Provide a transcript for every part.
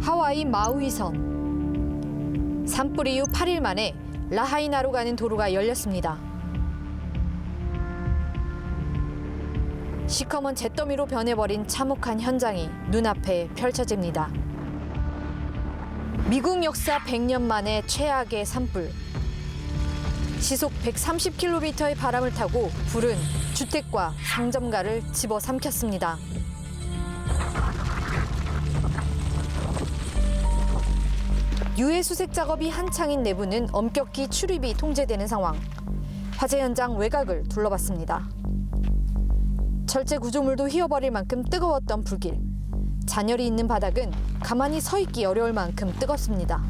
하와이 마우이 섬. 산불 이후 8일 만에 라하이나로 가는 도로가 열렸습니다. 시커먼 잿더미로 변해버린 참혹한 현장이 눈앞에 펼쳐집니다. 미국 역사 100년 만에 최악의 산불. 시속 130km의 바람을 타고 불은 주택과 상점가를 집어삼켰습니다. 유해 수색 작업이 한창인 내부는 엄격히 출입이 통제되는 상황. 화재 현장 외곽을 둘러봤습니다. 철제 구조물도 휘어버릴 만큼 뜨거웠던 불길. 잔열이 있는 바닥은 가만히 서 있기 어려울 만큼 뜨겁습니다.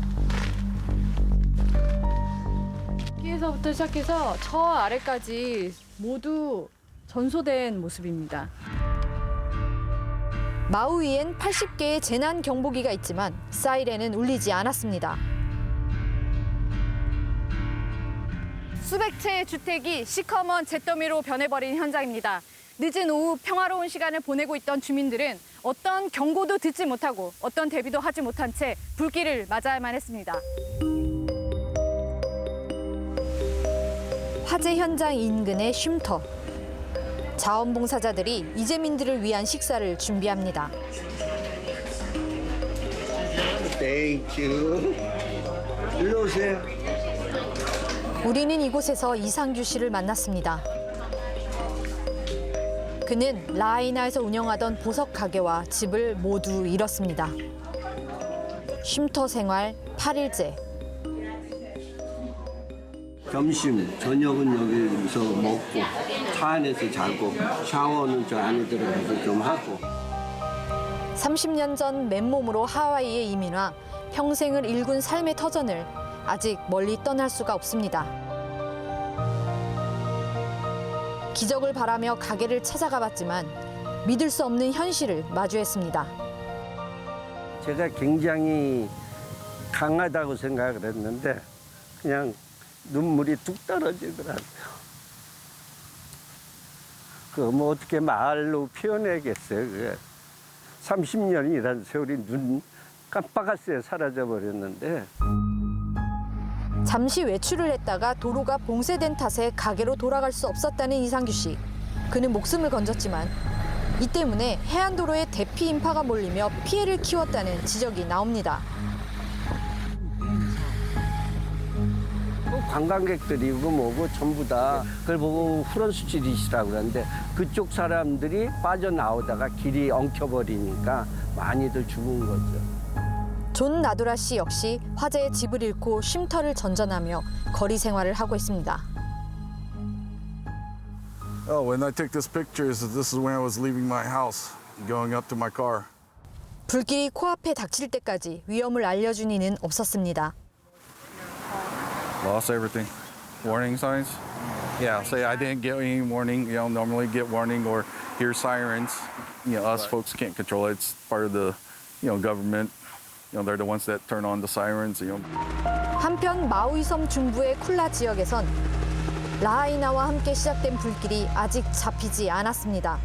여기에서부터 시작해서 저 아래까지 모두 전소된 모습입니다. 마우이엔 80개의 재난 경보기가 있지만 사이렌은 울리지 않았습니다. 수백 채의 주택이 시커먼 잿더미로 변해버린 현장입니다. 늦은 오후 평화로운 시간을 보내고 있던 주민들은 어떤 경고도 듣지 못하고 어떤 대비도 하지 못한 채 불길을 맞아야만 했습니다. 화재 현장 인근의 쉼터. 자원봉사자들이 이재민들을 위한 식사를 준비합니다. Thank you. 일로 오세요. 우리는 이곳에서 이상규 씨를 만났습니다. 그는 라하이나에서 운영하던 보석 가게와 집을 모두 잃었습니다. 쉼터 생활 8일째. 점심, 저녁은 여기서 먹고 차 안에서 자고 샤워는 저 안에 들어가서 좀 하고 30년 전 맨몸으로 하와이에 이민와 평생을 일군 삶의 터전을 아직 멀리 떠날 수가 없습니다. 기적을 바라며 가게를 찾아가 봤지만 믿을 수 없는 현실을 마주했습니다. 제가 굉장히 강하다고 생각을 했는데 그냥 눈물이 뚝 떨어지더라고요. 그 뭐 어떻게 말로 표현해야겠어요. 그게 30년이라는 세월이 눈 깜빡았어요. 사라져 버렸는데 잠시 외출을 했다가 도로가 봉쇄된 탓에 가게로 돌아갈 수 없었다는 이상규 씨. 그는 목숨을 건졌지만 이 때문에 해안도로에 대피 인파가 몰리며 피해를 키웠다는 지적이 나옵니다. 관광객들이 고 뭐고 전부 다 그걸 보고 후런수질이시라고 그러는데 그쪽 사람들이 빠져나오다가 길이 엉켜버리니까 많이들 죽은 거죠. 존 나도라 씨 역시 화재에 집을 잃고 쉼터를 전전하며 거리 생활을 하고 있습니다. Oh, when I took this pictures, this is when I was leaving my house, going up to my car. 불길이 코앞에 닥칠 때까지 위험을 알려준 이는 없었습니다. Lost everything. Warning signs? Yeah, say I didn't get any warning. You know, normally get warning or hear sirens. You know, us folks can't control it. It's part of the, you know, government. You know, they're the ones that turn on the sirens. You know. 한편 마우이섬 중부의 쿨라 지역에선 라하이나와 함께 시작된 불길이 아직 잡히지 않았습니다.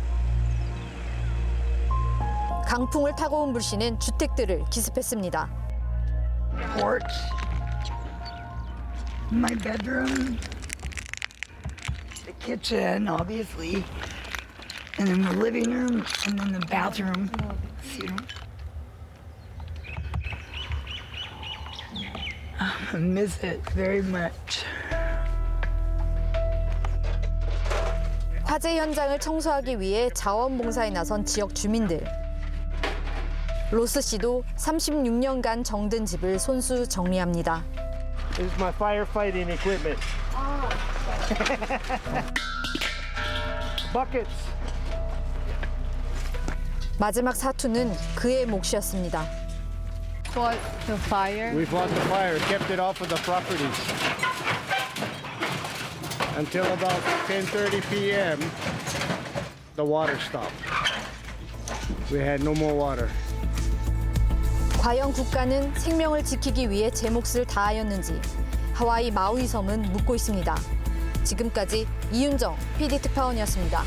강풍을 타고 온 불씨는 주택들을 기습했습니다. porch, my bedroom, the kitchen, obviously, and then the living room, and then the bathroom. You know. I miss it very much. 화재 현장을 청소하기 위해 자원봉사에 나선 지역 주민들. 로스 씨도 36년간 정든 집을 손수 정리합니다. This is my firefighting equipment. Buckets. 마지막 사투는 그의 몫이었습니다. Fought the fire. We fought the fire, kept it off of the properties. Until about 10:30 p.m., the water stopped. We had no more water. 과연 국가는 생명을 지키기 위해 제 몫을 다하였는지 하와이 마우이 섬은 묻고 있습니다. 지금까지 이윤정 PD 특파원이었습니다.